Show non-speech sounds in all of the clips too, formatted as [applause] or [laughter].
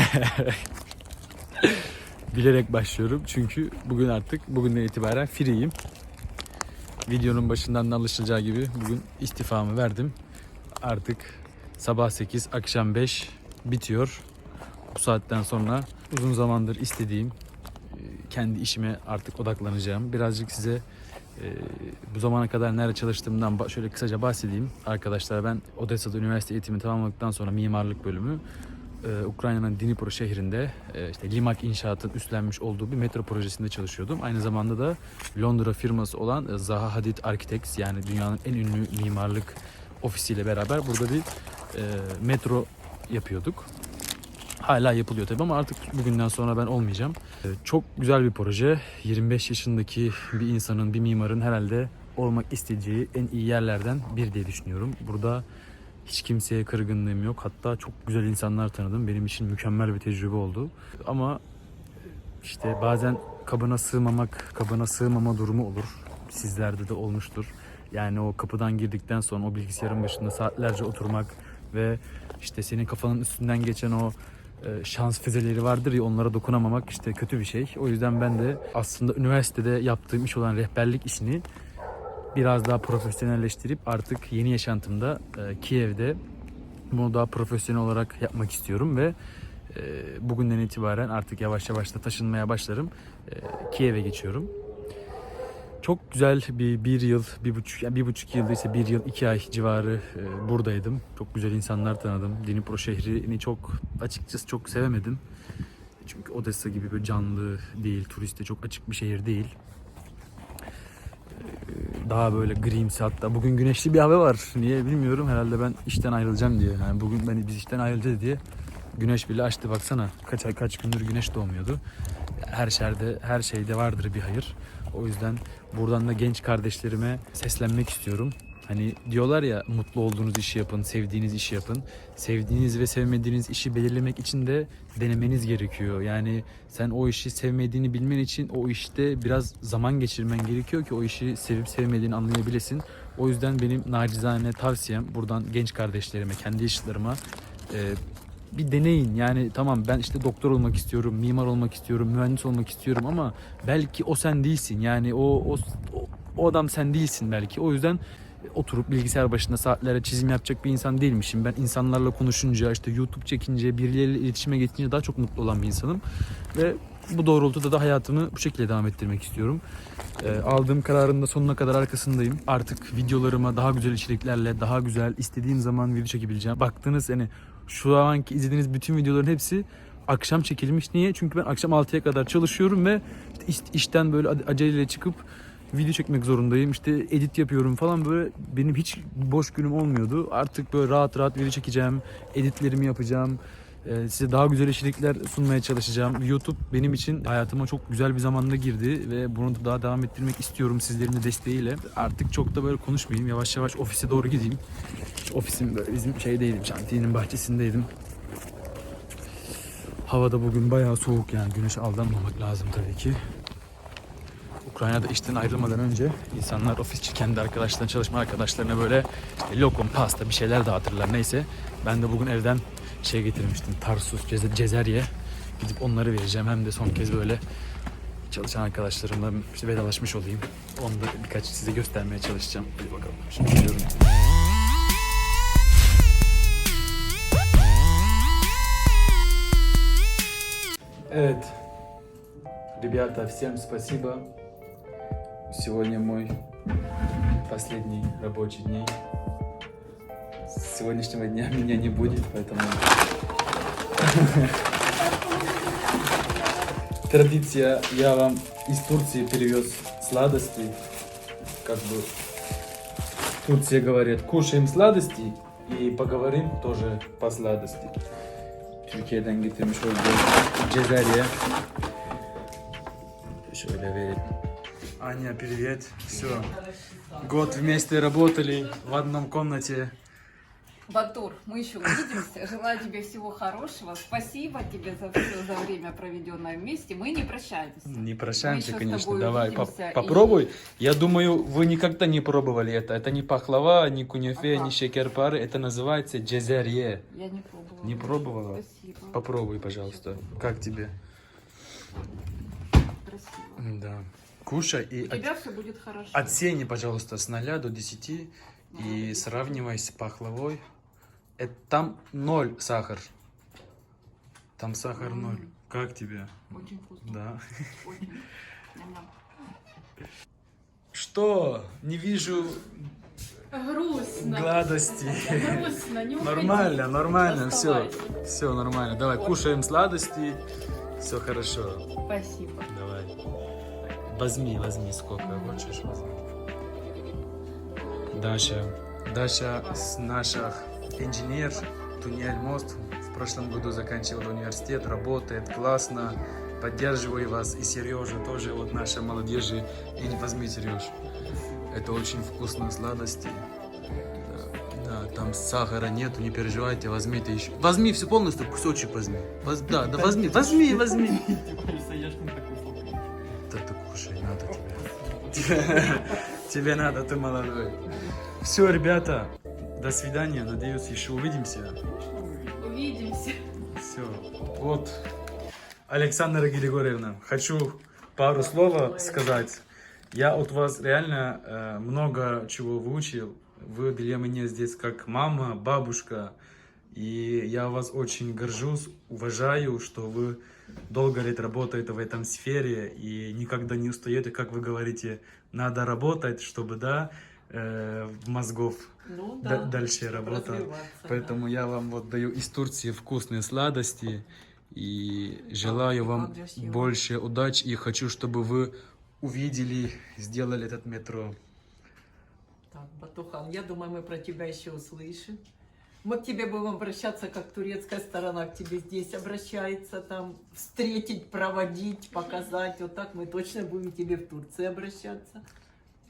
[laughs] Bilerek başlıyorum çünkü bugün artık bugünden itibaren free'yim. Videonun başından da alışılacağı gibi bugün istifamı verdim. Artık sabah 8, akşam 5 bitiyor. Bu saatten sonra uzun zamandır istediğim e, kendi işime artık odaklanacağım. Birazcık size e, bu zamana kadar nerede çalıştığımdan şöyle kısaca bahsedeyim. Arkadaşlar ben Odessa'da üniversite eğitimini tamamladıktan sonra mimarlık bölümü e, Ukrayna'nın Dnipro şehrinde e, işte Limak İnşaat'ın üstlenmiş olduğu bir metro projesinde çalışıyordum. Aynı zamanda da Londra firması olan e, Zaha Hadid Architects yani dünyanın en ünlü mimarlık ofisiyle beraber burada bir metro yapıyorduk. Hala yapılıyor tabii ama artık bugünden sonra ben olmayacağım. Çok güzel bir proje. 25 yaşındaki bir insanın, bir mimarın herhalde olmak isteyeceği en iyi yerlerden bir diye düşünüyorum. Burada hiç kimseye kırgınlığım yok. Hatta çok güzel insanlar tanıdım. Benim için mükemmel bir tecrübe oldu. Ama işte bazen kabına sığmamak, kabına sığmama durumu olur. Sizlerde de olmuştur. Yani o kapıdan girdikten sonra o bilgisayarın başında saatlerce oturmak ve işte senin kafanın üstünden geçen o e, şans füzeleri vardır ya onlara dokunamamak işte kötü bir şey. O yüzden ben de aslında üniversitede yaptığım iş olan rehberlik işini biraz daha profesyonelleştirip artık yeni yaşantımda e, Kiev'de bunu daha profesyonel olarak yapmak istiyorum ve e, bugünden itibaren artık yavaş yavaş da taşınmaya başlarım. E, Kiev'e geçiyorum. Çok güzel bir bir yıl, bir buçuk, yani bir buçuk yılda ise bir yıl, iki ay civarı e, buradaydım. Çok güzel insanlar tanıdım. Dnipro şehrini çok açıkçası çok sevemedim. Çünkü Odessa gibi böyle canlı değil, turiste çok açık bir şehir değil. E, Daha böyle grimsi hatta. Bugün güneşli bir hava var. Niye bilmiyorum. Herhalde ben işten ayrılacağım diye. Yani bugün ben biz işten ayrılacağız diye güneş bile açtı baksana. Kaç ay kaç gündür güneş doğmuyordu. Her şerde her şeyde vardır bir hayır. O yüzden buradan da genç kardeşlerime seslenmek istiyorum. Hani diyorlar ya mutlu olduğunuz işi yapın, sevdiğiniz işi yapın. Sevdiğiniz ve sevmediğiniz işi belirlemek için de denemeniz gerekiyor. Yani sen o işi sevmediğini bilmen için o işte biraz zaman geçirmen gerekiyor ki o işi sevip sevmediğini anlayabilesin. O yüzden benim nacizane tavsiyem buradan genç kardeşlerime, kendi yaşıtlarıma e, bir deneyin. Yani tamam ben işte doktor olmak istiyorum, mimar olmak istiyorum, mühendis olmak istiyorum ama belki o sen değilsin. Yani o o, o, adam sen değilsin belki. O yüzden oturup bilgisayar başında saatlere çizim yapacak bir insan değilmişim. Ben insanlarla konuşunca, işte YouTube çekince, birileriyle iletişime geçince daha çok mutlu olan bir insanım. Ve bu doğrultuda da hayatımı bu şekilde devam ettirmek istiyorum. Ee, aldığım kararın da sonuna kadar arkasındayım. Artık videolarıma daha güzel içeriklerle, daha güzel istediğim zaman video çekebileceğim. Baktığınız hani şu anki izlediğiniz bütün videoların hepsi akşam çekilmiş. Niye? Çünkü ben akşam 6'ya kadar çalışıyorum ve işte iş- işten böyle aceleyle çıkıp video çekmek zorundayım. İşte edit yapıyorum falan böyle benim hiç boş günüm olmuyordu. Artık böyle rahat rahat video çekeceğim. Editlerimi yapacağım. Ee, size daha güzel içerikler sunmaya çalışacağım. YouTube benim için hayatıma çok güzel bir zamanda girdi ve bunu da daha devam ettirmek istiyorum sizlerin de desteğiyle. Artık çok da böyle konuşmayayım. Yavaş yavaş ofise doğru gideyim. Ofisim böyle bizim şeydeydim, şantiyenin bahçesindeydim. Havada bugün bayağı soğuk yani güneşe aldanmamak lazım tabii ki. Ukrayna'da işten ayrılmadan önce insanlar ofisçi kendi arkadaşlarına, çalışma arkadaşlarına böyle işte lokum, pasta bir şeyler dağıtırlar neyse. Ben de bugün evden şey getirmiştim. Tarsus, ceze- cezerye. Gidip onları vereceğim. Hem de son kez böyle çalışan arkadaşlarımla işte vedalaşmış olayım. Onu da birkaç size göstermeye çalışacağım. Hadi bakalım. Şimdi gidiyorum. Evet. Ребята, всем спасибо. Сегодня мой последний рабочий день. С сегодняшнего дня меня не будет, поэтому... [laughs] Традиция, я вам из Турции перевез сладости. Как бы в Турции говорят, кушаем сладости и поговорим тоже по сладости. Türkiye'den getirmiş olduğum cezerye. Şöyle verelim. Аня, привет. Все. Год вместе работали в одном комнате. Батур, мы еще увидимся. Желаю тебе всего хорошего. Спасибо тебе за все за время, проведенное вместе. Мы не прощаемся. Не прощаемся, конечно. Давай, поп- увидимся и- попробуй. Я думаю, вы никогда не пробовали это. Это не пахлава, не кунефе, Ага. не шекерпары. Это называется джезерье. Я не пробовала. Не пробовала? Спасибо. Попробуй, пожалуйста. Как тебе? Красиво. Да. Кушай и У от- тебя все будет хорошо. оцени, пожалуйста, с 0 до 10 и Молодец. сравнивай с пахлавой. Это там ноль сахар. Там сахар М. ноль. Как тебе? Очень вкусно. Да. Очень. Ням-ням. Что? Не вижу Грустно. гладости. Грустно, не Нормально, нормально, все. Оставайся. Все нормально. Давай, кушаем сладости. Все хорошо. Спасибо. Давай. Возьми, возьми, сколько хочешь, возьми. Даша. Даша наших инженер, Тунель мост. В прошлом году заканчивал университет, работает классно. Поддерживаю вас. И Сережа тоже, вот наша молодежи. И не возьми, Сереж. Это очень вкусные сладости. Да, да, там сахара нету, не переживайте, возьмите еще. Возьми все полностью, кусочек возьми. Воз- да, да, возьми, возьми, возьми. [laughs] тебе. Надо, ты молодой. Все, ребята, до свидания. Надеюсь, еще увидимся. Увидимся. Все. Вот, Александра Григорьевна, хочу пару слов сказать. Я от вас реально э, много чего выучил. Вы для меня здесь как мама, бабушка. И я вас очень горжусь, уважаю, что вы долго лет работаете в этом сфере и никогда не устаете, как вы говорите, надо работать, чтобы, да, э, мозгов Ну да- да, дальше чтобы работа. развиваться, Поэтому я вам вот даю из Турции вкусные сладости и желаю и вам больше удачи и хочу, чтобы вы увидели, сделали этот метро. да. Так, Батухан, я думаю, мы про тебя еще услышим. Мы к тебе будем обращаться, как турецкая сторона к тебе здесь обращается, там, встретить, проводить, показать. Вот так мы точно будем к тебе в Турции обращаться.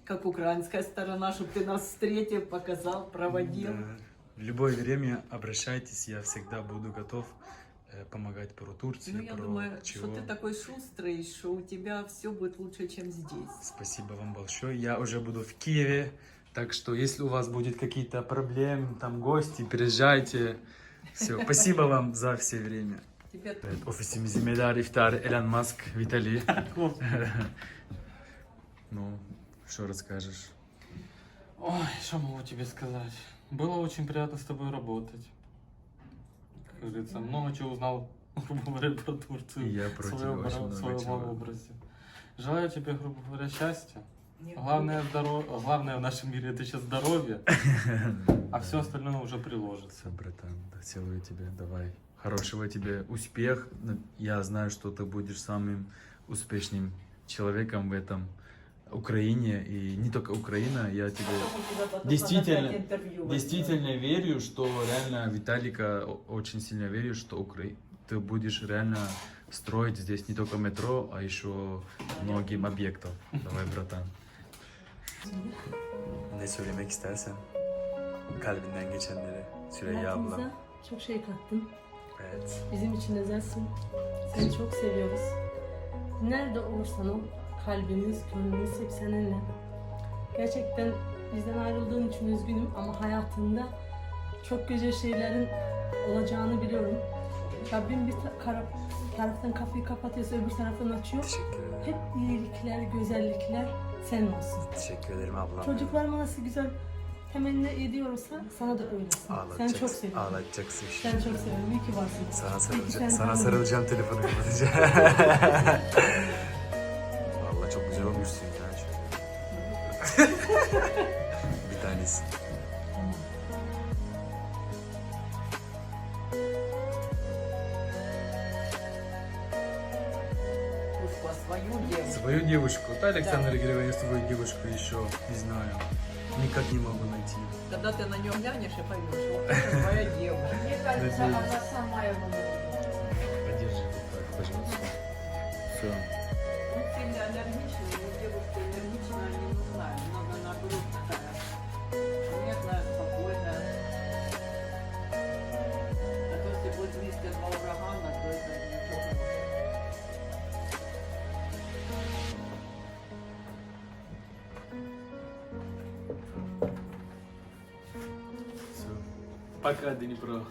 Как украинская сторона, чтобы ты нас встретил, показал, проводил. Да. В любое время обращайтесь, я всегда буду готов э, помогать про Турцию, Ну, я про думаю, чего. что ты такой шустрый, что у тебя все будет лучше, чем здесь. Спасибо вам большое. Я уже буду в Киеве, так что если у вас будет какие-то проблемы, там гости, приезжайте. Все, спасибо вам за все время. Тебе Evet, ofisimizi medar iftar Elon Musk, Vitali. ну, что расскажешь? Ой, что могу тебе сказать? Было очень приятно с тобой работать. Как говорится, много чего узнал, грубо говоря, про Турцию. Я про в тебя своем, образе. Желаю тебе, грубо говоря, счастья. Главное, здоров... Главное в нашем мире это сейчас здоровье, [laughs] а все остальное уже приложится. Братан, целую тебя, давай. Хорошего тебе успех. Я знаю, что ты будешь самым успешным человеком в этом Украине. И не только Украина, я тебе Действительно, Действительно верю, что реально Виталика очень сильно верю, что Укра... ты будешь реально stроить здесь не только метро, а еще многим объектов. Давай, bratан. Ne söylemek istersen? Kalbinden geçenleri. Süreyya abla. Hayatımıza çok şey kattın. Evet. Bizim için özelsin. Seni çok seviyoruz. Nerede olursan ol, kalbimiz, gönlümüz hep seninle. Gerçekten bizden ayrıldığın için üzgünüm ama hayatında çok güzel şeylerin olacağını biliyorum. Rabbim bir ta- kara- taraftan kapıyı kapatıyorsa öbür taraftan açıyor. Hep iyilikler, güzellikler senin olsun. Teşekkür ederim ablam. Çocuklarıma nasıl güzel temenni ediyorsa sana da öylesin. Sen çok seviyorum. Ağlatacaksın Sen çok seviyorum. İyi ki varsın. Sana Sen sarılacağım, sana sarılacağım telefonu kapatacağım. [laughs] Vallahi çok güzel olmuşsun ya. [laughs] Bir tanesi. Свою девушку. Свою девушку. Да, Александр Григорьевич, свою девушку еще не знаю. Никак не могу найти. Когда ты на нее глянешь и поймешь, вот это твоя девушка. Мне кажется, она сама его. Подержи вот так, пожалуйста. Все. Ну, сильно аллергичная, но девушка аллергичная не нужна. Ей Надо наоборот такая нежная, спокойная. вот вместе два урагана, то это ничего не Пока, Днепро.